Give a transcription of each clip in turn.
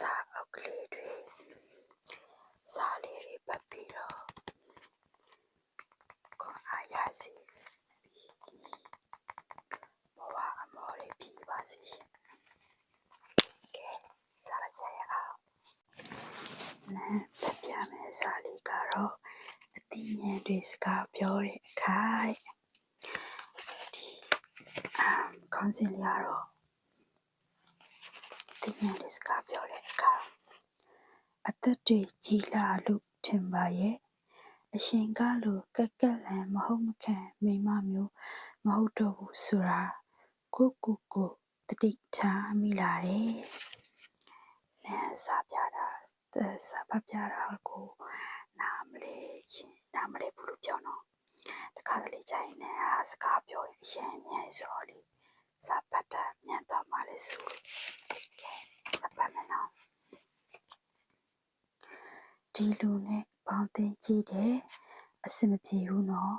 စာအုပ်ကလေးတွေစာလေးတွေပတ်ပြီးတော့ကိုယ်အားရစေပြီးဘဝအမောလေးပြီးပါစေရှင်ကဲစာလိုက်ကြရအောင်နန်းဖတ်ပြမယ်စာလေးကတော့အသိဉာဏ်တွေစကားပြောတဲ့အခါတဲ့ဒီအမ်ခေါင်းစဉ်လေးကတော့ အသိဉာဏ်တွေစကားပြောတဲ့အခါအသက်တွေကြီးလာလို့ထင်ပါရဲ့အရှင်ကလိုကက်ကက်လန်မဟုတ်မခံမိန်းမမျိုးမဟုတ်တော့ဘူးဆိုတာကိုယ့်ကိုယ်ကိုတတိထားမိလာတယ်။လမ်းစာပြတာအဲစာဖတ်ပြတာကိုနားမလဲရှင်နားမလဲဘူးလို့ပြောတော့တခါတလေကျရင်လည်းအာစကားပြောရင်အရင်မြန်ဆိုတော့လေ စာဖတ်တာမြန်တော့မှလည်းဆိုလို့ကဲစာဖတ်မယ်နော်ဒီလူနဲ့ပေါင်းတင်ကြည့်တယ်အဆင်မပြေဘူးနော်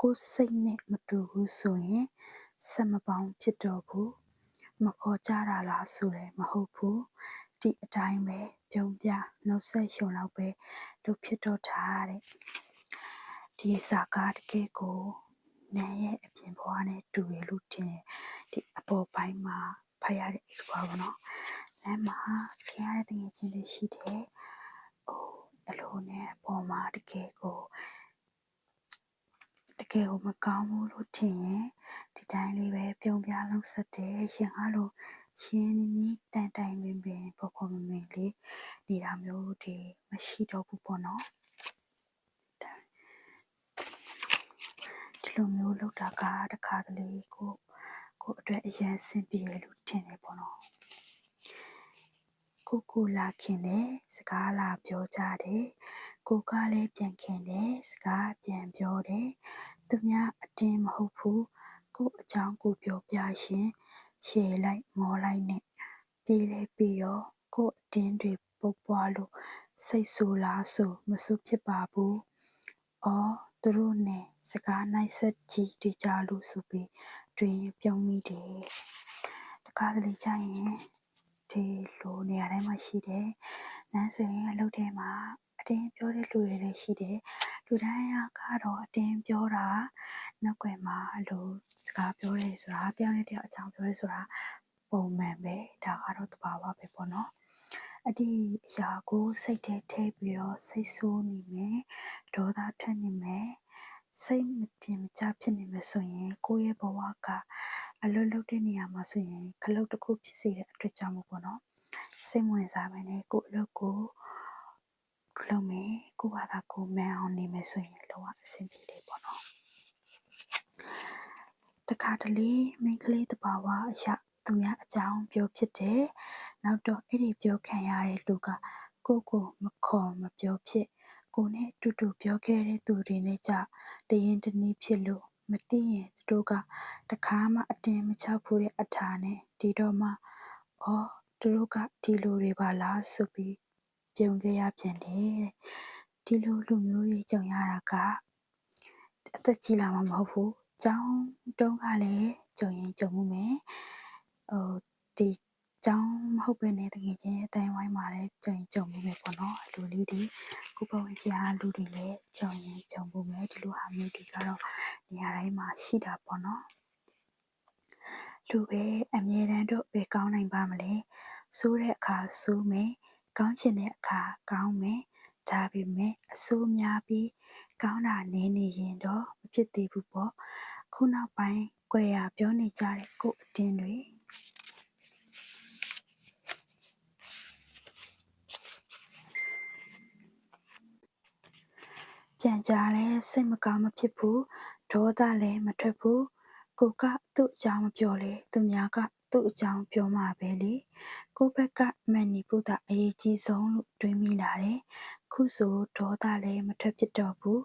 ကိုယ်စိတ်နဲ့မတူဘူးဆိုရင်ဆက်မပေါင်းဖြစ်တော့ဘူးမခေါ်ကြတာလားဆိုလည်းမဟုတ်ဘူးဒီအတိုင်းပဲပြုံးပြနှုတ်ဆက်ရှုံလောက်ပဲလုပ်ဖြစ်တော့တာတဲ့ဒီစာကားတကယ်ကို နာရဲ့အပြင်ဘဝနဲ့တူရလို့ထင်တယ်ဒီအပေါ်ပိုင်းမှာဖတ်ရတဲ့ဒီဘဝပေါ့နော်လမ်းမှာခင်ရတဲ့ငွေချင်းတွေရှိတယ်ဟိုအလိုနဲ့အပေါ်မှာတကယ်ကိုတကယ်ကိုမကောင်းဘူးလို့ထင်ရင်ဒီတိုင်းလေးပဲပြုံးပြလုံးဆက်တယ်ရှင်အားလို့ရှင်းနီးနီးတန်တိုင်ပင်ပင်ပေါ်ပေါ်မင်မင်လေးနေတာမျိုးတွေမရှိတော့ဘူးပေါ့နော် ဒီလိုမျိုးလောက်တာကတခါတလေကိုကိုအတွက်အရင်ဆင်ပြေလို့ထင်တယ်ပေါ့နော်ကိုကိုလာခင်တယ်စကားလာပြောကြတယ်ကိုကလည်းပြန်ခင်တယ်စကားပြန်ပြောတယ်သူများအတင်းမဟုတ်ဘူးကိုအကြောင်းကိုပြောပြရှင်ရှယ်လိုက်မောလိုက်နဲ့ပြေးလဲပြေးရောကိုအတင်းတွေပုတ်ပွားလို့စိတ်ဆူလားဆိုမဆူဖြစ်ပါဘူးအော်သူတို့နဲ့ စကားနိုင်ဆက်ကြီးတွေ့ကြလို့ဆိုပြီးတွင်ပြုံးမိတယ်တကားတလေကျရင်ဒီလိုနေရာတိုင်းမှာရှိတယ်။နန်းဆိုရင်အလုပ်ထဲမှာအတင်းပြောတဲ့လူတွေလည်းရှိတယ်။လူတိုင်းကတော့အတင်းပြောတာနောက်ွယ်မှာအဲ့လိုစကားပြောတယ်ဆိုတာတယောက်နဲ့တယောက်အကြောင်းပြောတယ်ဆိုတာပုံမှန်ပဲဒါကတော့သဘာဝပဲပေါ့နော်။အဲ့ဒီအရာကိုစိတ်ထဲထည့်ပြီးတော့စိတ်ဆိုးနေမယ်ဒေါသထွက်နေမယ် စိတ်မတင်မကြဖြစ်နေမယ်ဆိုရင်ကိုယ့်ရဲ့ဘဝကအလွတ်လွတ်တဲ့နေရာမှာဆိုရင်ခလုတ်တစ်ခုဖြစ်စေတဲ့အတွက်ကြောင့်မို့ပေါ့နော်စိတ်ဝင်စားမယ်နဲ့ကိုယ့်အလုပ်ကိုလုပ်မယ်ကိုယ့်ဘာသာကိုမန်အောင်နေမယ်ဆိုရင်လောကအဆင်ပြေတယ်ပေါ့နော်တခါတလေမိန်းကလေးတဘာဝအရာသူများအကြောင်းပြောဖြစ်တယ်နောက်တော့အဲ့ဒီပြောခံရတဲ့လူကကိုကိုမခေါ်မပြောဖြစ် ကိုနဲ့တူတူပြောခဲ့တဲ့သူတွေနဲ့ကြတရင်တနည်းဖြစ်လို့ မသိရင်သူတို့ကတခါမှ အတင်မချဘူးတဲ့အထာနဲ့ ဒီတော့မှ အော် သူတို့က ဒီလိုတွေပါလား ဆိုပြီး ပြုံခဲ့ရပြန်တယ်တဲ့ ဒီလိုလူမျိုးတွေ ကြုံရတာက အသက်ကြီးလာမှ မဟုတ်ဘူး ကျောင်းတုန်းကလည်း ကြုံရင်ကြုံမှုမယ်ဟိုဒီ ကျောင်းမဟုတ်ဘဲနဲ့တကယ်ချင်းအတိုင်းဝိုင်းမှာလည်းကြုံရင်ကြုံမှုပဲပေါ့နော်လူလေးတွေကိုပတ်ဝန်းကျင်အားလူတွေလည်းကြုံရင်ကြုံမှုပဲဒီလိုဟာမျိုးတွေကတော့နေရာတိုင်းမှာရှိတာပေါ့နော်လူပဲအမြဲတမ်းတော့ပဲကောင်းနိုင်ပါမလဲစိုးတဲ့အခါစိုးမယ်ကောင်းချင်တဲ့အခါကောင်းမယ်ဒါပေမဲ့အဆိုးများပြီးကောင်းတာနည်းနေရင်တော့မဖြစ်သေးဘူးပေါ့ခုနောက်ပိုင်းကြွယ်ရပြောနေကြတဲ့ကို့အတင်းတွေ ကြံကြားလဲစိတ်မကောင်းမဖြစ်ဘူးဒေါသလည်းမထွက်ဘူးကိုကသူ့အကြောင်းမပြောလေသူများကသူ့အကြောင်းပြောမှာပဲလေကိုဘက်ကမန်နီပုဒ်အရေးကြီးဆုံးလို့တွေးမိလာတယ်ခုဆိုဒေါသလည်းမထွက်ဖြစ်တော့ဘူး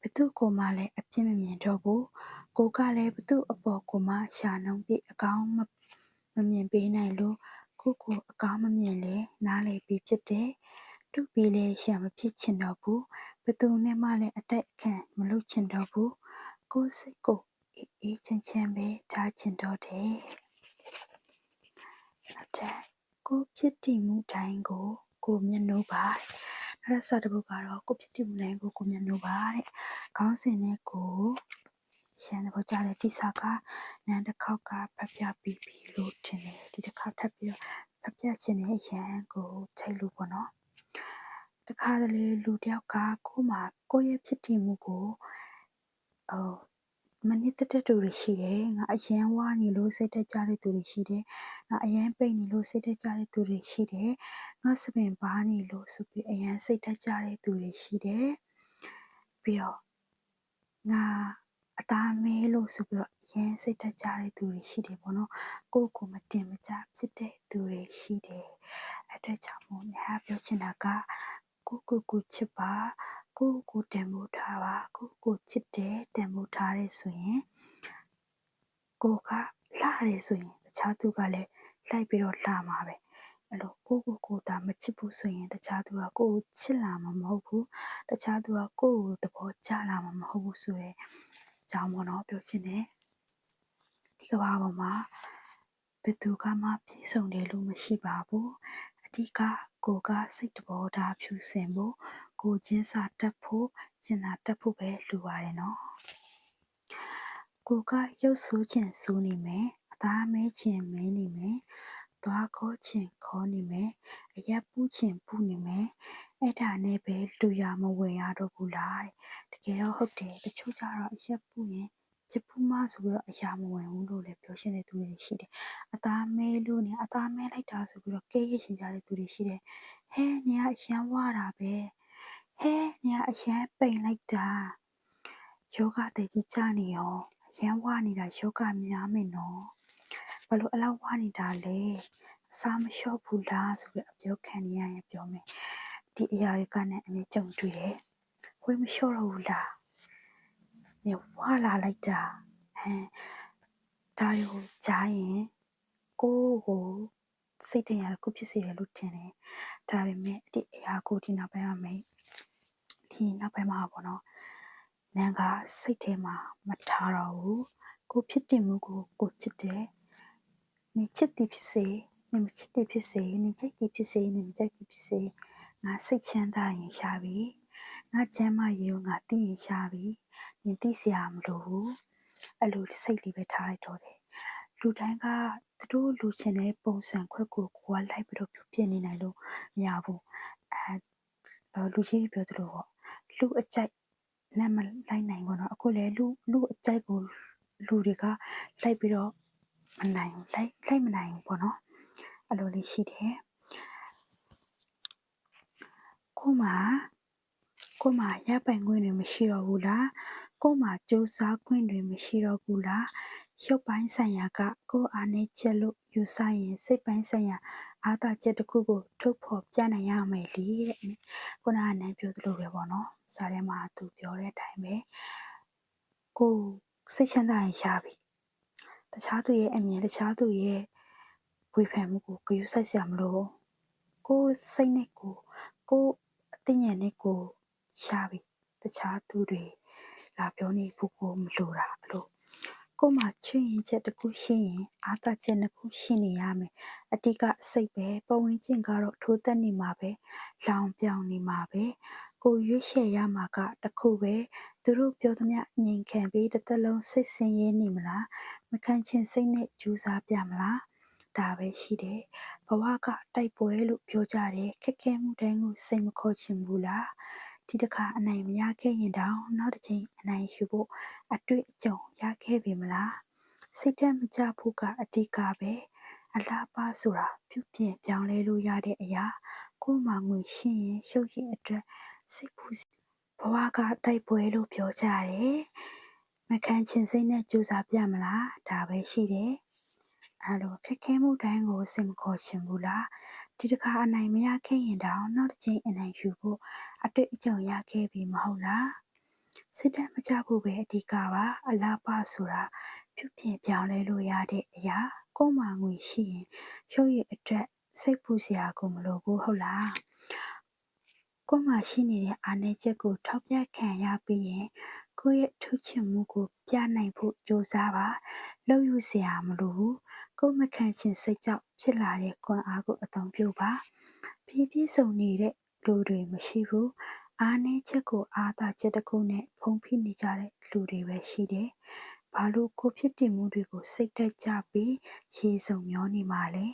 ဘသူကိုမှလည်းအပြစ်မမြင်တော့ဘူးကိုကလည်းဘသူအပေါ်ကိုမှရှာနှုံးပြီးအကောင်းမမမြင်ပေးနိုင်လို့ကိုကိုအကောင်းမမြင်လဲနားလေပြီးဖြစ်တယ်တူပြီးလဲရှာမဖြစ်ချင်တော့ဘူးဘ သူနဲ့မှလည်းအတက်ခံမလုပ်ချင်တော့ဘူးကိုယ်စိတ်ကိုအေးအေးချမ်းချမ်းပဲထားချင်တော့တယ်နောက်ထပ်ကိုဖြစ်တည်မှုတိုင်းကိုကိုမျက်နှာပါအဲ့ဒါစာတစ်ပုဒ်ကတော့ကိုဖြစ်တည်မှုနိုင်ကိုကိုမျက်နှာပါတဲ့ခေါင်းစဉ်နဲ့ကိုရှမ်းသဘောကြတဲ့တိစာကနန်းတစ်ခေါက်ကဖတ်ပြပြီးပြီလို့ထင်တယ်ဒီတစ်ခါထပ်ပြီးတော့ဖတ်ပြခြင်းနဲ့ရန်ကိုချိတ်လို့ပေါ့နော် တခါတလေလူတယောက်ကကို့မှာကိုယ့်ရဲ့ဖြစ်တည်မှုကိုဟိုမနစ်သက်တဲ့သူတွေရှိတယ်ငါအရန်ဝါနေလို့စိတ်တက်ကြတဲ့သူတွေရှိတယ်ငါအရန်ပိတ်နေလို့စိတ်တက်ကြတဲ့သူတွေရှိတယ်ငါစပင်ပါနေလို့ဆိုပြီးအရန်စိတ်တက်ကြတဲ့သူတွေရှိတယ်ပြီးတော့ငါအသားမဲလို့ဆိုပြီးတော့အရန်စိတ်တက်ကြတဲ့သူတွေရှိတယ်ပေါ့နော်ကိုယ့်ကိုမတင်မကြဖြစ်တဲ့သူတွေရှိတယ်အဲ့အတွက်ကြောင့်မို့ညာပြောချင်တာက ကိုကိုကိုချစ်ပါကိုကိုတန်ဖိုးထားပါကိုကိုချစ်တယ်တန်ဖိုးထားရဲဆိုရင်ကိုကလှရဲဆိုရင်တခြားသူကလည်းလိုက်ပြီးတော့လှမှာပဲအဲ့လိုကိုကိုကိုတာမချစ်ဘူးဆိုရင်တခြားသူကကိုကိုချစ်လာမှာမဟုတ်ဘူးတခြားသူကကိုကိုသဘောကျလာမှာမဟုတ်ဘူးဆိုရဲအကြောင်းပေါ့နော်ပြောချင်တယ်ဒီကဘာပေါ်မှာဘယ်သူကမှပြည့်စုံတယ်လို့မရှိပါဘူးအဓိက ကိုက စိတ်တဘောထားဖြူစင်ဖို့ ကိုချင်းစာတက်ဖို့ကျင်နာတက်ဖို့ပဲ လိုပါတယ်နော် ကိုက ရုပ်ဆိုးခြင်းဆိုးနေမယ် အသားမဲခြင်းမဲနေမယ် သွားခေါ်ခြင်းခေါ်နေမယ် အရက်ပူးခြင်းပူနေမယ် အဲ့ဒါနဲ့ပဲ လူရမဝင်ရတော့ဘူးလားတကယ်တော့ ဟုတ်တယ် တချို့ကျတော့ အရက်ပူရင် ချစ်ပူးမဆိုပြီးတော့အရာမဝင်ဘူးလို့လည်းပြောရှင်းတဲ့သူတွေရှိတယ်အသားမဲလို့နေအသားမဲလိုက်တာဆိုပြီးတော့ကဲရရှင်ကြတဲ့သူတွေရှိတယ်ဟဲနေရရမ်းဝါတာပဲဟဲနေရအရန်ပိန်လိုက်တာယောဂတည်ကြီးချနေရောအရန်ဝါနေတာယောဂများမယ်နော်ဘလို့အလောက်ဝါနေတာလဲအစာမလျှော့ဘူးလားဆိုပြီးအပြောခံနေရရင်ပြောမယ်ဒီအရာတွေကနဲ့အမြဲကြုံတွေ့တယ်ဝေးမလျှော့တော့ဘူးလား နေဝါလာလိုက်တာဟမ်ဒါတွေကိုကြားရင်ကိုကိုစိတ်တရားတစ်ခုဖြစ်စေတယ်လို့ထင်တယ်ဒါပေမဲ့ဒီအရာကိုဒီနောက်ပိုင်းမှာမယ်ဒီနောက်ပိုင်းမှာပေါ့နော်နန်းကစိတ်ထဲမှာမထားတော့ဘူးကိုဖြစ်တင်မှုကိုကိုချစ်တယ်နေချစ်သည်ဖြစ်စေနေမချစ်သည်ဖြစ်စေနေကြိုက်သည်ဖြစ်စေနေမကြိုက်သည်ဖြစ်စေငါစိတ်ချမ်းသာရင်ရှာပြီ ငါချမ်းမရေကိုငါသိရင်ရှာပြီနင်သိစရာမလိုဘူးအဲ့လိုစိတ်လေးပဲထားလိုက်တော့တယ်လူတိုင်းကသူတို့လူချင်တဲ့ပုံစံခွက်ကိုကိုကလိုက်ပြီးတော့ပြုပြင်နေနိုင်လို့မရဘူးအဲလူချင်းပြောသလိုပေါ့လူအကြိုက်နဲ့မလိုက်နိုင်ဘူးနော်အခုလေလူလူအကြိုက်ကိုလူတွေကလိုက်ပြီးတော့မနိုင်ဘူးလိုက်လိုက်မနိုင်ဘူးပေါ့နော်အဲ့လိုလေးရှိတယ်ခုမှ ကိုမရပိုင်ခွင့်တွေမရှိတော့ဘူးလားကိုမစူးစမ်းခွင့်တွေမရှိတော့ဘူးလားရုပ်ပိုင်းဆိုင်ရာကကိုအားနဲ့ချက်လို့ယူဆရင်စိတ်ပိုင်းဆိုင်ရာအားသာချက်တစ်ခုကိုထုတ်ဖော်ပြနိုင်ရမယ်လေတဲ့ခုနကနန်းပြောသလိုပဲပေါ့နော်စာထဲမှာသူပြောတဲ့အတိုင်းပဲကိုစိတ်ချမ်းသာရင်ရှာပြီတခြားသူရဲ့အမြင်တခြားသူရဲ့ဝေဖန်မှုကိုဂရုစိုက်စရာမလိုကိုစိတ်နဲ့ကိုကိုအသိဉာဏ်နဲ့ကို ရှာပြီတခြားသူတွေလာပြောနေဖို့ကိုမလိုတာအဲ့လိုကို့မှာချွင်ရင်ချက်တစ်ခုရှိရင်အာသာချက်နှစ်ခုရှိနေရမယ်အတိကစိတ်ပဲပဝင်ကျင့်ကတော့ထိုးတက်နေမှာပဲလောင်ပြောင်နေမှာပဲကိုရွေးချယ်ရမှာကတခုပဲသူတို့ပြောသမျှငြိမ်ခံပြီးတစ်သက်လုံးစိတ်ဆင်းရဲနေမလားမခံချင်စိတ်နဲ့ကြိုးစားပြမလားဒါပဲရှိတယ်ဘဝကတိုက်ပွဲလို့ပြောကြတယ်ခက်ခဲမှုတိုင်းကိုစိတ်မခေါ်ချင်ဘူးလား ဒီတစ်ခါအနိုင်မရခဲ့ရင်တောင်နောက်တစ်ချိန်အနိုင်ယူဖို့အတွေ့အကြုံရခဲ့ပြီမလားစိတ်ထဲမကြဖို့ကအဓိကပဲအလားပါဆိုတာပြုပြင်ပြောင်းလဲလို့ရတဲ့အရာကိုယ်မှငွေရှင်းရင်ရှုပ်ရင်အတွက်စိတ်ပူဘဝကတိုက်ပွဲလို့ပြောကြတယ်မခံချင်စိတ်နဲ့ကြိုးစားပြမလားဒါပဲရှိတယ်အဲလိုခက်ခဲမှုတိုင်းကိုစိတ်မခေါ်ချင်ဘူးလား ဒီတစ်ခါအနိုင်မရခဲ့ရင်တောင်နောက်တစ်ချိန်အနိုင်ယူဖို့အတွေ့အကြုံရခဲ့ပြီမဟုတ်လားစစ်တပ်မကြဖို့ပဲအဓိကပါအလားပါဆိုတာပြုပြင်ပြောင်းလဲလို့ရတဲ့အရာကိုယ်မှငွေရှိရင်ရုပ်ရည်အတွက်စိတ်ပူစရာကိုမလိုဘူးဟုတ်လားကိုယ်မှရှိနေတဲ့အာဏာချက်ကိုထောက်ပြခံရပြီးရင်ကိုယ့်ရဲ့ထူးချွန်မှုကိုပြနိုင်ဖို့ကြိုးစားပါလှုပ်ယူစရာမလိုဘူး ကိုယ်မခံချင်စိတ်ကြောင့်ဖြစ်လာတဲ့ခွန်အားကိုအသုံးပြုပါပြည့်ပြည့်စုံနေတဲ့လူတွေမရှိဘူးအားနည်းချက်ကိုအားသာချက်တစ်ခုနဲ့ဖုံးဖိနေကြတဲ့လူတွေပဲရှိတယ်ဘာလို့ကိုဖြစ်တည်မှုတွေကိုစိတ်တက်ကြပြီးရေစုံမျောနေမှာလဲ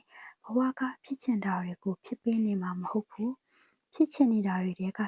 ဘဝကဖြစ်ချင်တာတွေကိုဖြစ်ပေးနေမှာမဟုတ်ဘူးဖြစ်ချင်နေတာတွေတဲက